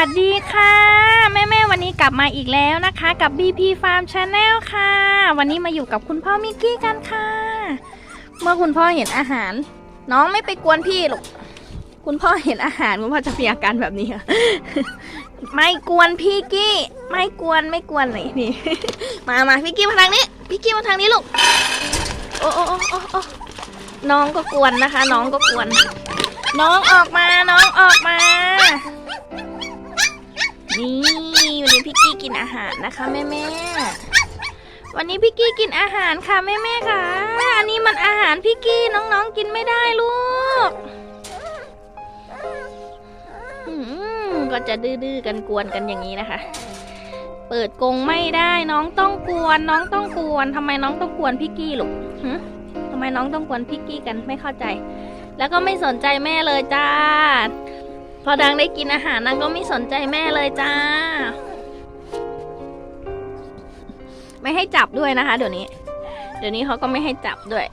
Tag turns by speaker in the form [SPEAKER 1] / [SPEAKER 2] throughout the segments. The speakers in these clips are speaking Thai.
[SPEAKER 1] ัสดีค่ะ แม่แม่วันนี้กลับมาอีกแล้วนะคะ กับ BP Farm Channel ค่ะ วันนี้มาอยู่กับคุณพ่อมิกกี้กันค่ะ เมื่อคุณพ่อเห็นอาหาร น้องไม่ไปกวนพี่หรอกคุณพ่อเห็นอาหารคุณพ่อจะมีอาการแบบนี้ค่ะไม่กวนพี่กี้ ไม่กวนไม่กวนเลยนี่มามาพี่กี้มาทางนี้ พี่กี้มาทางนี้ลูกโอ้โอ้โอ้โอ้โอ้น้องก็กวนนะคะ น้องก็กวน น้องออกมาน้องออกมา นี่วันนี้พี่กี้กินอาหารนะคะแม่แม่วันนี้พี่กี้กินอาหารค่ะแม่แม่ค่ะ อันนี้มันอาหารพี่กี้น้องๆกินไม่ได้ลูกก็จะดื้อๆกันกวนกันอย่างนี้นะคะ เปิดกรงไม่ได้น้องต้องกวน น้องต้องกวนทำไมน้องต้องกวนพี่กี้ลูกหึทำไมน้องต้องกวนพี่กี้กันไม่เข้าใจ แล้วก็ไม่สนใจแม่เลยจ้า พอดังได้กินอาหารนางก็ไม่สนใจแม่เลยจ้า ไม่ให้จับด้วยนะคะ เดี๋ยวนี้ เดี๋ยวนี้เขาก็ไม่ให้จับด้วย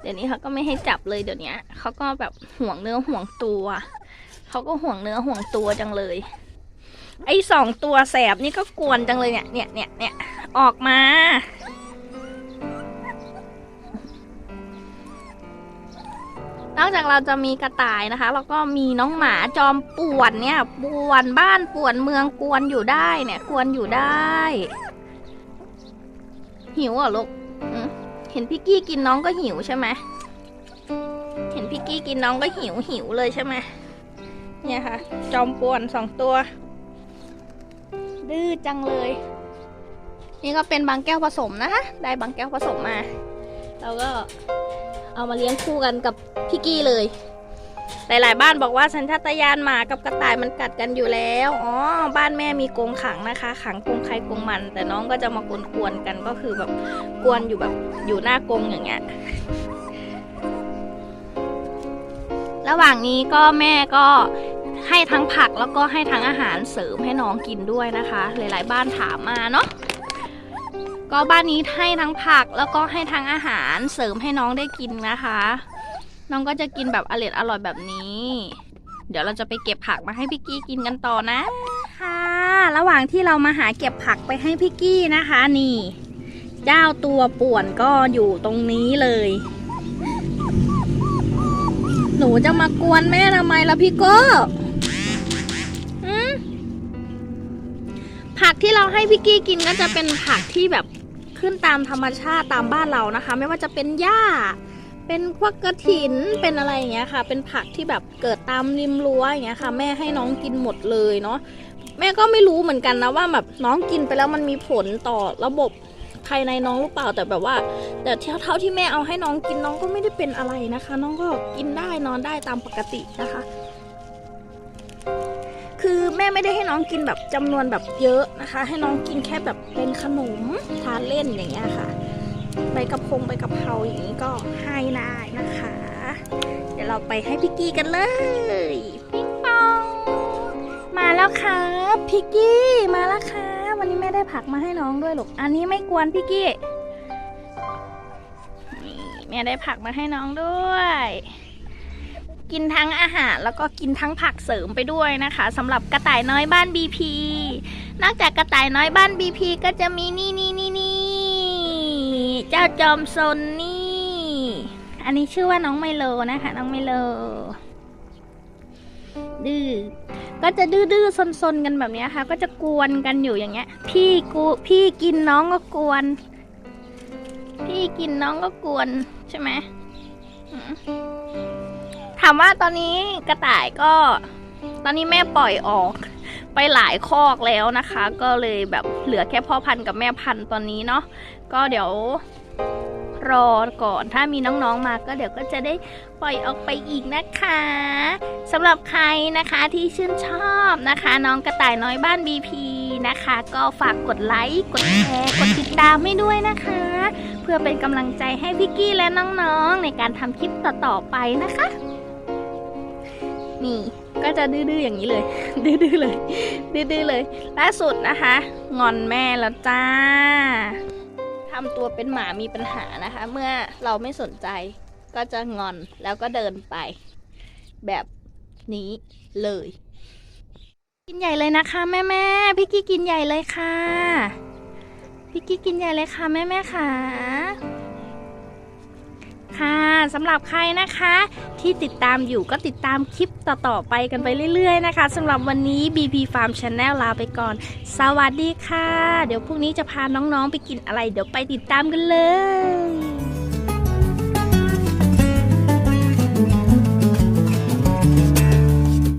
[SPEAKER 1] เดี๋ยวนี้เขาก็ไม่ให้จับเลยเดี๋ยวนี้เขาก็แบบห่วงเนื้อห่วงตัวเขาก็ห่วงเนื้อห่วงตัวจังเลย ไอ้สองตัวแสบนี่ก็กวนจังเลยเนี่ยเนี่ยเนี่ยเนี่ยออกมา นอกจากเราจะมีกระต่ายนะคะ แล้วก็มีน้องหมาจอมป่วนเนี่ย ป่วนบ้านป่วนเมืองกวนอยู่ได้เนี่ยกวนอยู่ได้ หิวเหรอลูกเห็นพี่กี้กินน้องก็หิวใช่ไหมเห็นพี่กี้กินน้องก็หิวหิวเลยใช่ไหมเนี่ยค่ะ จอมป่วนสองตัว ดื้อจังเลย นี่ก็เป็นบางแก้วผสมนะคะ ได้บางแก้วผสมมา แล้วก็ เอามาเลี้ยงคู่กันกับพี่กี้เลย หลาย ๆ บ้านบอกว่าสัญชาตญาณหมากับกระต่ายมันกัดกันอยู่แล้ว อ๋อ บ้านแม่มีกรงขังนะคะ ขังกรงใครกรงมัน แต่น้องก็จะมากวนๆกันก็คือแบบกวนอยู่แบบอยู่หน้ากรงอย่างเงี้ย ระหว่างนี้ก็แม่ก็ให้ทั้งผักแล้วก็ให้ทั้งอาหารเสริมให้น้องกินด้วยนะคะ หลาย ๆ บ้านถามมาเนาะ ก็บ้านนี้ให้ทั้งผักแล้วก็ให้ทั้งอาหารเสริมให้น้องได้กินนะคะ น้องก็จะกินแบบอร่อยอร่อยแบบนี้ เดี๋ยวเราจะไปเก็บผักมาให้พี่กี้กินกันต่อนะค่ะ ระหว่างที่เรามาหาเก็บผักไปให้พี่กี้นะคะนี่ เจ้าตัวป่วนก็อยู่ตรงนี้เลย หนูจะมากวนแม่ทำไมล่ะพี่โก้ ผักที่เราให้พี่กี้กินก็จะเป็นผักที่แบบขึ้นตามธรรมชาติตามบ้านเรานะคะ ไม่ว่าจะเป็นหญ้า เป็นพวกกระถินเป็นอะไรอย่างเงี้ยค่ะ เป็นผักที่แบบเกิดตามริมรั้วอย่างเงี้ยค่ะ แม่ให้น้องกินหมดเลยเนาะแม่ก็ไม่รู้เหมือนกันนะว่าแบบน้องกินไปแล้วมันมีผลต่อระบบภายในน้องหรือเปล่าแต่แบบว่า แต่เท่าที่แม่เอาให้น้องกินน้องก็ไม่ได้เป็นอะไรนะคะ น้องก็กินได้นอนได้ตามปกตินะคะ แม่ไม่ได้ให้น้องกินแบบจำนวนแบบเยอะนะคะ ให้น้องกินแค่แบบเป็นขนมทานเล่นอย่างเงี้ยค่ะใบกระพงใบกระเพราอย่างนี้ก็ให้ได้นะคะ เดี๋ยวเราไปให้พี่กี้กันเลยปิ๊งปองมาแล้วครับพี่กี้มาแล้วครับวันนี้แม่ได้ผักมาให้น้องด้วยลูกอันนี้ไม่กวนพี่กี้นี่แม่ได้ผักมาให้น้องด้วย กินทั้งอาหารแล้วก็กินทั้งผักเสริมไปด้วยนะคะสำหรับกระต่ายน้อยบ้าน BP นอกจากกระต่ายน้อยบ้าน BP ก็จะมีนี่นี่นี่นี่เจ้าจอมซนนี่ อันนี้ชื่อว่าน้องไมโลนะคะ น้องไมโลดื้อก็จะดื้อดื้อซนซนๆกันแบบนี้ค่ะ ก็จะกวนกันอยู่อย่างเงี้ย พี่กูพี่กินน้องก็กวน พี่กินน้องก็กวนใช่ไหม ถามว่าตอนนี้กระต่ายก็ ตอนนี้แม่ปล่อยออกไปหลายคอกแล้วนะคะ ก็เลยแบบเหลือแค่พ่อพันธุ์กับแม่พันธุ์ตอนนี้เนาะก็เดี๋ยวรอก่อนถ้ามีน้องๆมาก็เดี๋ยวก็จะได้ปล่อยออกไปอีกนะคะสำหรับใครนะคะที่ชื่นชอบนะคะ น้องกระต่ายน้อยบ้าน BP นะคะ ก็ฝากกดไลค์กดแชร์กดติดตามให้ด้วยนะคะ เพื่อเป็นกำลังใจให้พี่กี้และน้องๆ ในการทำคลิปต่อๆไปนะคะ นี่ ก็จะดื้อๆอย่างนี้เลย ดื้อๆเลย ดื้อๆเลย ล่าสุดนะคะ งอนแม่แล้วจ้าทำตัวเป็นหมามีปัญหานะคะ เมื่อเราไม่สนใจก็จะงอนแล้วก็เดินไป แบบนี้เลย กินใหญ่เลยนะคะแม่แม่พี่กี้กินใหญ่เลยค่ะ พี่กี้กินใหญ่เลยค่ะแม่แม่ค่ะ สำหรับใครนะคะ ที่ติดตามอยู่ก็ติดตามคลิปต่อๆไปกันไปเรื่อย ๆ นะคะสำหรับวันนี้ BP Farm Channel ลาไปก่อน สวัสดีค่ะ เดี๋ยวพรุ่งนี้จะพาน้องๆไปกินอะไร เดี๋ยวไปติดตามกันเลย